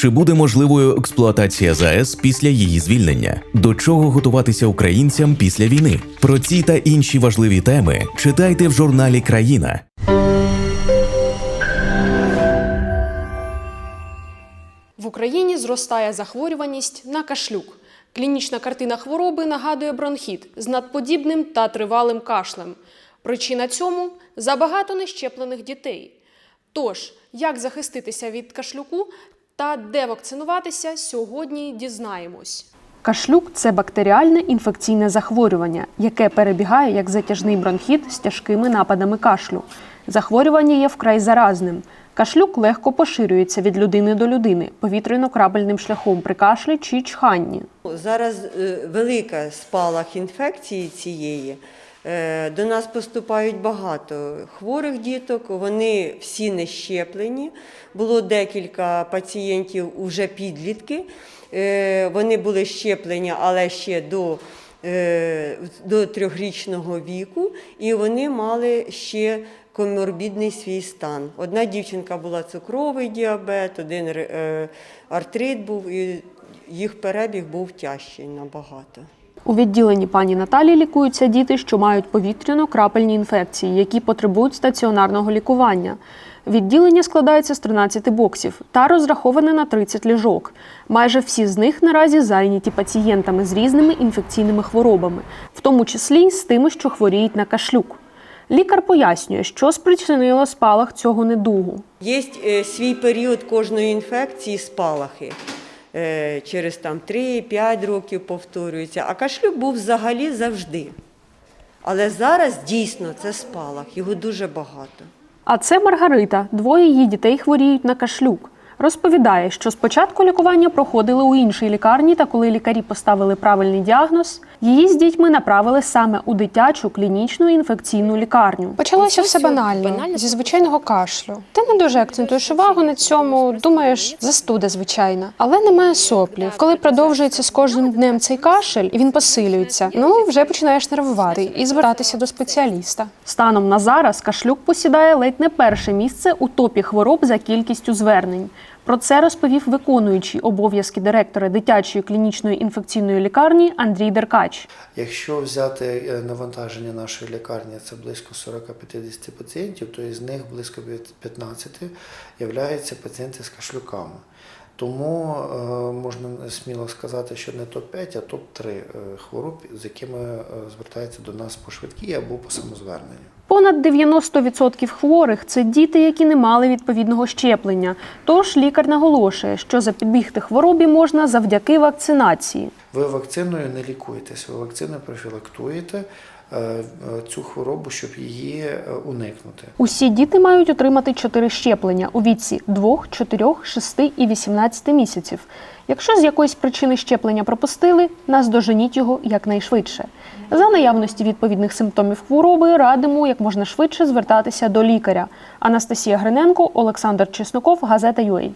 Чи буде можливою експлуатація ЗАЕС після її звільнення? До чого готуватися українцям після війни? Про ці та інші важливі теми читайте в журналі Країна. В Україні зростає захворюваність на кашлюк. Клінічна картина хвороби нагадує бронхіт з надподібним та тривалим кашлем. Причина цьому забагато нещеплених дітей. Тож, як захиститися від кашлюку та де вакцинуватися, сьогодні дізнаємось. Кашлюк це бактеріальне інфекційне захворювання, яке перебігає як затяжний бронхіт з тяжкими нападами кашлю. Захворювання є вкрай заразним. Кашлюк легко поширюється від людини до людини повітряно-крапельним шляхом при кашлі чи чханні. Зараз е, велика спалах інфекції цієї. Е, До нас поступають багато хворих діток, вони всі не щеплені. Було декілька пацієнтів, уже підлітки. Е, Вони були щеплені, але ще до, е, до трьохрічного віку, і вони мали ще коморбідний свій стан. Одна дівчинка була цукровий діабет, один артрит був, і їх перебіг був тяжчий набагато. У відділенні пані Наталі лікуються діти, що мають повітряно-крапельні інфекції, які потребують стаціонарного лікування. Відділення складається з 13 боксів та розраховане на 30 ліжок. Майже всі з них наразі зайняті пацієнтами з різними інфекційними хворобами, в тому числі й з тими, що хворіють на кашлюк. Лікар пояснює, що спричинило спалах цього недугу. Є е, свій період кожної інфекції спалахи. Е, Через там 3-5 років повторюється. А кашлюк був взагалі завжди. Але зараз дійсно це спалах, його дуже багато. А це Маргарита. Двоє її дітей хворіють на кашлюк. Розповідає, що спочатку лікування проходили у іншій лікарні, та коли лікарі поставили правильний діагноз, її з дітьми направили саме у дитячу клінічну інфекційну лікарню. Почалося все банально, зі звичайного кашлю. Ти не дуже акцентуєш увагу на цьому, думаєш, застуда звичайна, але немає соплів. Коли продовжується з кожним днем цей кашель, і він посилюється, ну вже починаєш нервувати і звертатися до спеціаліста. Станом на зараз кашлюк посідає ледь не перше місце у топі хвороб за кількістю звернень. Про це розповів виконуючий обов'язки директора дитячої клінічної інфекційної лікарні Андрій Деркач. Якщо взяти е, навантаження нашої лікарні, це близько 40-50 пацієнтів, то із них близько 15 являються пацієнти з кашлюками. Тому е, можна сміло сказати, що не топ-5, а топ-3 е, хвороб, з якими е, звертаються до нас по швидкій або по самозверненню. Понад 90% хворих це діти, які не мали відповідного щеплення. Тож лікар наголошує, що запобігти хворобі можна завдяки вакцинації. Ви вакциною не лікуєтесь, ви вакциною профілактуєте цю хворобу, щоб її е, уникнути. Усі діти мають отримати 4 щеплення у віці 2, 4, 6 і 18 місяців. Якщо з якоїсь причини щеплення пропустили, наздоженіть його якнайшвидше. За наявності відповідних симптомів хвороби радимо як можна швидше звертатися до лікаря. Анастасія Гриненко, Олександр Чесноков, газета UA.